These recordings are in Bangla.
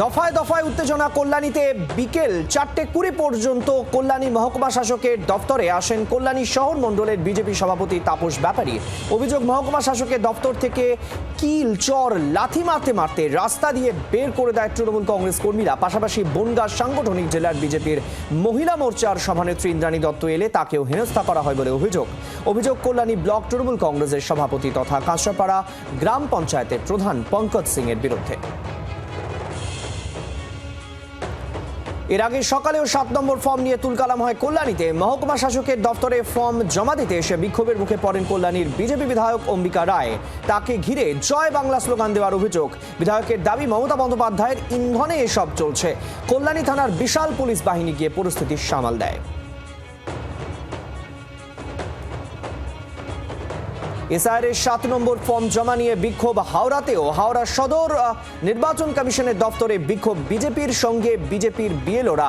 দফায় দফায় উত্তেজনা কল্যাণীতে বিকেল চারটে কুড়ি পর্যন্ত কল্যাণী মহকুমা শাসকের দপ্তরে আসেন কল্যাণী শহর মণ্ডলের বিজেপি সভাপতি তাপস ব্যাপারী। অভিযোগ, মহকুমা শাসকের দপ্তর থেকে কিল, চর, লাথি মারতে মারতে রাস্তা দিয়ে বের করে দেয় তৃণমূল কংগ্রেস কর্মীরা। পাশাপাশি বনগাঁ সাংগঠনিক জেলার বিজেপির মহিলা মোর্চার সভানেত্রী ইন্দ্রাণী দত্ত এলে তাকেও হেনস্থা করা হয় বলে অভিযোগ। অভিযোগ, কল্যাণী ব্লক তৃণমূল কংগ্রেসের সভাপতি তথা কাঁচরাপাড়া গ্রাম পঞ্চায়েতের প্রধান পঙ্কজ সিং এর বিরুদ্ধে। এর আগে সকালেও সাত নম্বর ফর্ম নিয়ে তুলকালাম হয় কল্যাণীতে। মহকুমা শাসকের দপ্তরে ফর্ম জমা দিতে এসে বিক্ষোভের মুখে পড়েন কল্যাণীর বিজেপি বিধায়ক অম্বিকা রায়। তাকে ঘিরে জয় বাংলা স্লোগান দেওয়ার অভিযোগ। বিধায়কের দাবি মমতা বন্দ্যোপাধ্যায়ের ইন্ধনে এসব চলছে। কল্যাণী থানার বিশাল পুলিশ বাহিনী গিয়ে পরিস্থিতি সামাল দেয়। এসআইআর সাত নম্বর ফর্ম জমা নিয়ে বিক্ষোভ হাওড়াতেও। হাওড়া সদর নির্বাচন কমিশনের দপ্তরে বিক্ষোভ বিজেপির সঙ্গে বিজেপির বিএলওরা।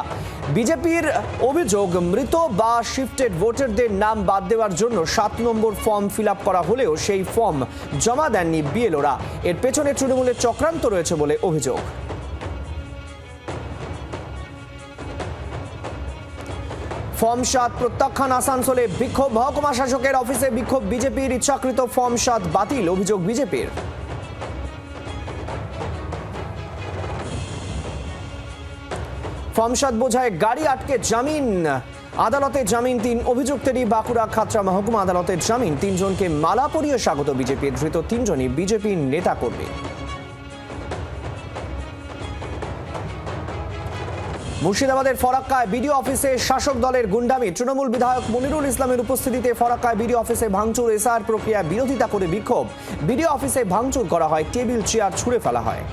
বিজেপির অভিযোগ, মৃত বা শিফটেড ভোটারদের নাম বাদ দেওয়ার জন্য সাত নম্বর ফর্ম ফিল করা হলেও সেই ফর্ম জমা দেননি বিএলওরা। এর পেছনে তৃণমূলের চক্রান্ত রয়েছে বলে অভিযোগ। ফর্ম সাত প্রত্যাখ্যান আসানসোলে বিক্ষোভ। মহকুমা শাসকের অফিসে বিক্ষোভ বিজেপির। ইচ্ছাকৃত ফর্ম সাত বাতিল, অভিযোগ বিজেপির। ফর্ম বোঝায় গাড়ি আটকে জামিন। আদালতে জামিন তিন অভিযুক্তেরই বাঁকুড়া খাতড়া মহকুমা আদালতের জামিন। তিনজনকে মালা পরিয়ে স্বাগত বিজেপির, ধৃত তিনজনই বিজেপির নেতা কর্মী। মুর্শিদাবাদের ফরাক্কায় বিডিও অফিসে শাসক দলের গুন্ডামি। তৃণমূল বিধায়ক মনিরুল ইসলামের উপস্থিতিতে ফরাক্কায় বিডিও অফিসে ভাঙচুর, এসআর প্রক্রিয়া, বিরোধিতা করে বিক্ষোভ। বিডিও অফিসে ভাঙচুর করা হয়, টেবিল, চেয়ার ছুঁড়ে ফেলা হয়।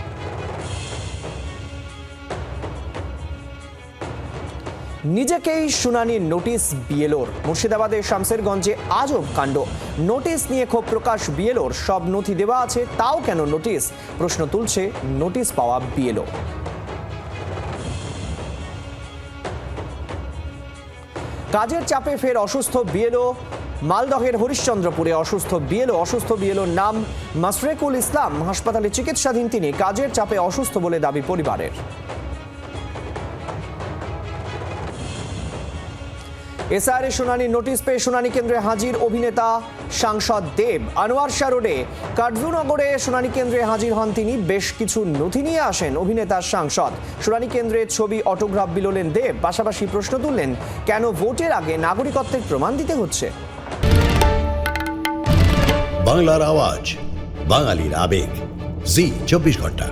নিজেকেই শুনানির নোটিশ বিএলওর। মুর্শিদাবাদের শামসেরগঞ্জে আজব কাণ্ড। নোটিশ নিয়ে ক্ষোভ প্রকাশ বিএলওর। সব নথি দেওয়া আছে, তাও কেন নোটিশ? প্রশ্ন তুলছে নোটিশ পাওয়া বিএলও। কাজের চাপে ফের অসুস্থ বিএলও, মালদহের হরিশ্চন্দ্রপুরে অসুস্থ বিএলও, অসুস্থ বিএলওর নাম মাসরেকুল ইসলাম। হাসপাতালে চিকিৎসাধীন তিনি, কাজের চাপে অসুস্থ বলে দাবি পরিবারের। এসআরএ শুনানি নোটিশ পেয়ে শুনানি কেন্দ্রে হাজির অভিনেতা সাংসদ দেব। আনোয়ার শাহ রোডে কার্যনগরে শুনানি কেন্দ্রে হাজির হন তিনি। বেশ কিছু নথি নিয়ে আসেন অভিনেতা সাংসদ। শুনানি কেন্দ্রে ছবি অটোগ্রাফ বিলোলেন দেব। পাশাপাশি প্রশ্ন তুললেন, কেন ভোটের আগে নাগরিকত্বের প্রমাণ দিতে হচ্ছে? বাংলার আওয়াজ, বাঙালির আবেগ। জি, চব্বিশ ঘণ্টা।